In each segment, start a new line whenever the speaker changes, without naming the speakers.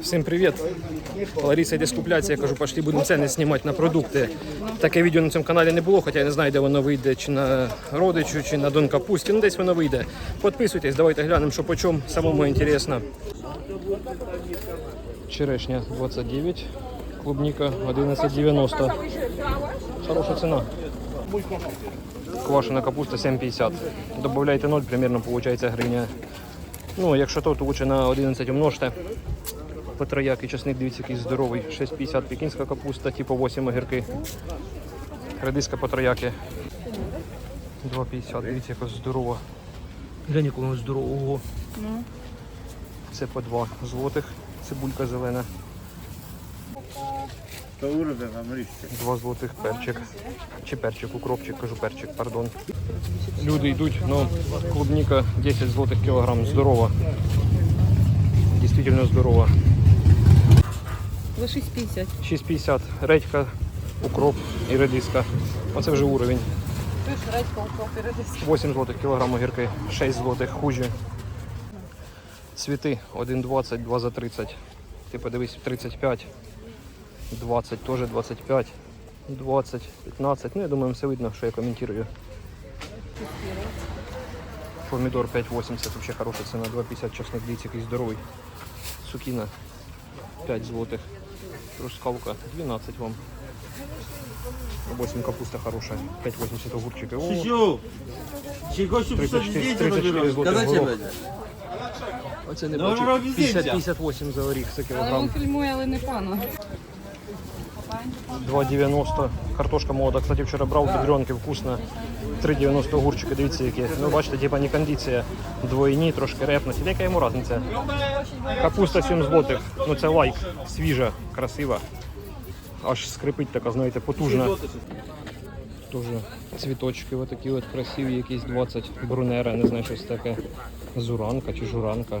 Всім привіт! Лариса йде скупляться, я кажу, пошли будемо ціни знімати на продукти. Таке відео на цьому каналі не було, хоча я не знаю, де воно вийде, чи на родичу, чи на Дон Капусті. Ну десь воно вийде. Підписуйтесь, давайте глянемо, що по чому, самому інтересно. Черешня 29, клубника 11,90. Хороша ціна. Квашена капуста 7,50. Добавляйте 0, примерно виходить гривня. Ну, якщо то, то лучше на 11 умножте. Петрояк і часник, дивіться, який здоровий. 6,50 пекінська капуста, типу 8 огірки. Редиска патрояки. 2,50, дивіться, яка здорова. Глянь, яка вона здорова. Ого. Це по 2 злотих. Цибулька зелена. 2 злотих перчик. Чи перчик, укропчик, кажу перчик, пардон. Люди йдуть, ну, клубніка 10 злотих кілограм, здорова. Дійсно здорова.
Ви 6,50.
6,50 редька, укроп і редиска. Оце вже уровень.
Ви редька укроп і редиска.
8 злотих кілограм огірки, 6 злотих хужі. Цвіти 1,20, 2 за 30. Ти подивись, 35, 20, теж 25, 20, 15. Ну, я думаю, все видно, що я коментую. Помідор 5,80, взагалі хороша ціна, 2,50 чесник, дивіться, який здоровий. Сукіна 5 злотих. Трускавка 12 вам. 8 капуста хорошая, 5,80 огурчик. О,
Krzysiu! Ci gościu przyszedł
34, 34
robią.
złote
Kada cię
było.
będzie.
Оце не бачу. 50, 58 за оріх за
Але він фільмує, але не пана.
2,90. Картошка молода. Кстати, вчора брав бедренки, вкусно. 3,90 огурчики, дивіться які. Ну, бачите, типа не кондиція. Двойні, трошки репнуті. Яка йому разниця? Капуста 7 злотих. Ну це лайк. Свіжа, красива. Аж скрипить така, знаєте, потужна. Тоже цвіточки отакі от красиві, якісь 20 брунера, не знаю, щось таке. Зуранка чи журанка.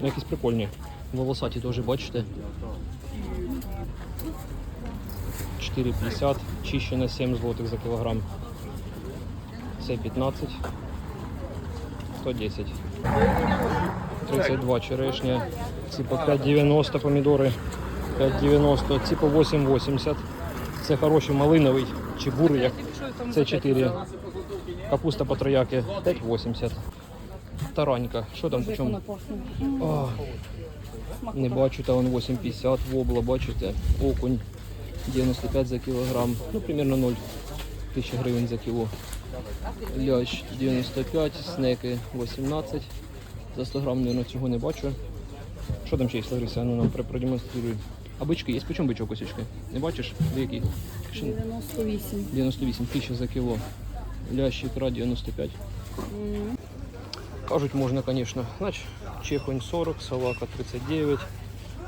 Ну, якісь прикольні. Волосаті теж бачите. 4,50, чищена 7 злотих за кілограм. Це 15, 110. 32 черешня, ці по 5,90 помідори, 5,90, ці по 8,80. Це хороший малиновий чи бурий, це 4. Капуста по трояки 5,80. Таранька, що там по чому? Не бачу, та вон 8,50 вобла, бачите, окунь 95 за кілограм, ну примерно 0 тисячі гривень за кіло. Лящ 95, снеки 18, за 100 грам, наверное, цього не бачу. Що там ще є, Лариса, ну нам пр- продемонструй. А бички є? По чому бичок осічки? Не бачиш? Де який?
98.
98 тисяч за кіло. Лящ ікра 95. Кажуть, можна, звісно. Значить, чехонь 40, салака 39,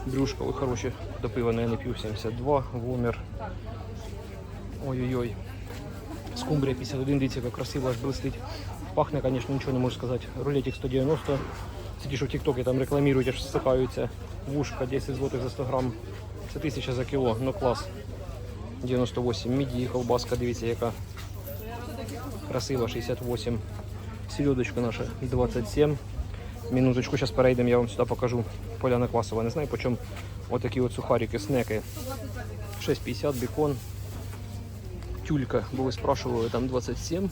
брюшка, ой, хороші, до пива, не п'ю 72, вомер. Ой-ой-ой. Скумбрія 51, дивіться, як красиво аж блистить. Пахне, звісно, нічого не можу сказати. Рулетик 190. Це ті, що в Тіктокі там рекламують, аж всихаються. Вушка 10 злотих за 100 грам. Це 1000 за кіло, ну клас. 98 міді, колбаска, дивіться, яка красива, 68. Селедочка наша 27. Минуточку, зараз перейдемо, я вам сюди покажу. Поляна квасова. Не знаю, по чому отакі от сухарики, снеки. 6,50 бекон. Тюлька, бо ви спрашували, там 27.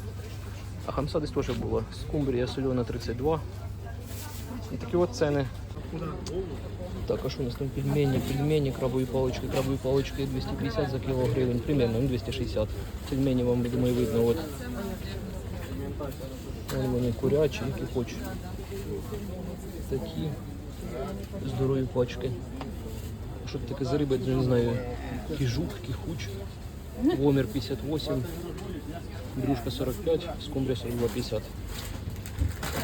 А хамса десь теж була. Скумбрія солена 32. І такі от ціни. Так, а що у нас там пельмені, пельмені, крабові палички, крабові палички 250 за кіло гривень, примерно, ну 260. Пельмені вам, я думаю, видно. От. Вон вони курячі, які хочеш. Такі здорові пачки. Що це таке за риба, не знаю. Кіжук, кіхуч. Вомер 58, брюшка 45, скумбрія 42,50.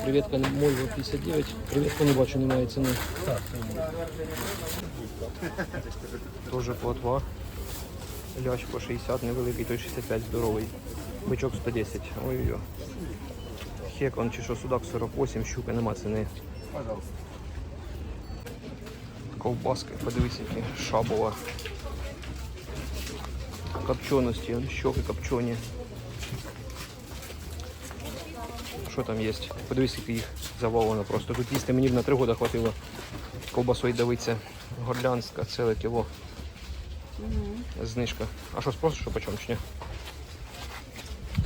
Креветка Мольва 59. Креветку не бачу, немає ціни. Тоже плотва. Лящ по 60, невеликий, той 65 здоровий. Бичок 110. Ой-ой-ой. Хекон чи що судак 48, щука нема ціни. Ковбаски, подивись, які шабова. Копченості, он, щоки копчені. Що там є? Подивись, які їх завалено просто. Тут їсти мені б на три роки хватило. ковбасою дивиться. Горлянська, ціле кіло. Знижка. А що спросиш, що почем чи ні?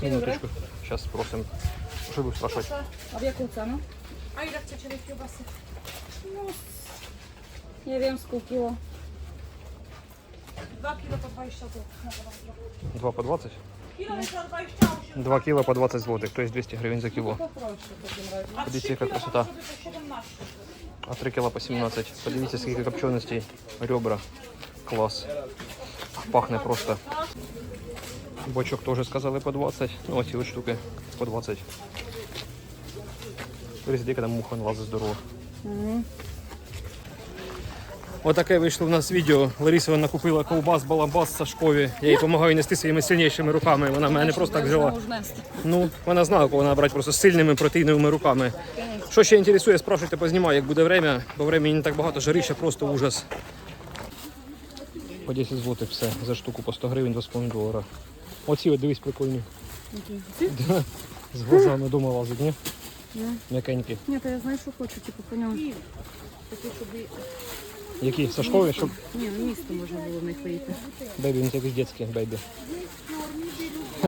Минуточку. Зараз спросимо. Що будеш спрашивати?
А в яку ціну?
А ile chcecie tej kiełbasy?
Nie wiem, z pół kilo.
2 kilo po 20 zł. Na to wam zrobię.
2 по 20?
Kilo jest za 28,
2 кіло по 20 злотих, тобто 200 гривень за кіло.
Poproszę w takim razie.
a
Подивіться,
3
яка
kilo
красота.
wam zrobię po 17
А 3 кіло по 17. Подивіться, скільки копченостей. Ребра. Клас. Пахне просто. Бочок теж сказали по 20. Ну, оці от штуки по 20. Яка там муха налазить здорово. Отаке вийшло в нас відео. Лариса вона купила ковбас, баламбас Сашкові. Я їй допомагаю нести своїми сильнішими руками. Вона мене не просто так взяла. Ну, вона знала, кого вона брати просто сильними протеїновими руками. Що ще інтересує, спрашуйте, познімаю, як буде время, бо времени не так багато, жарища просто ужас. По 10 злотих все, за штуку по 100 гривень, 2,5 долара. Оці от дивись прикольні. Да, З глазами дома лазить, ні? М'якенькі.
Ні, то я знаю, що хочу, типу, по ньому. Такі, щоб.
Які? Сашкові, щоб
Ні, на місто можна було в них вийти.
бейбі, він якийсь дитячий бейбі.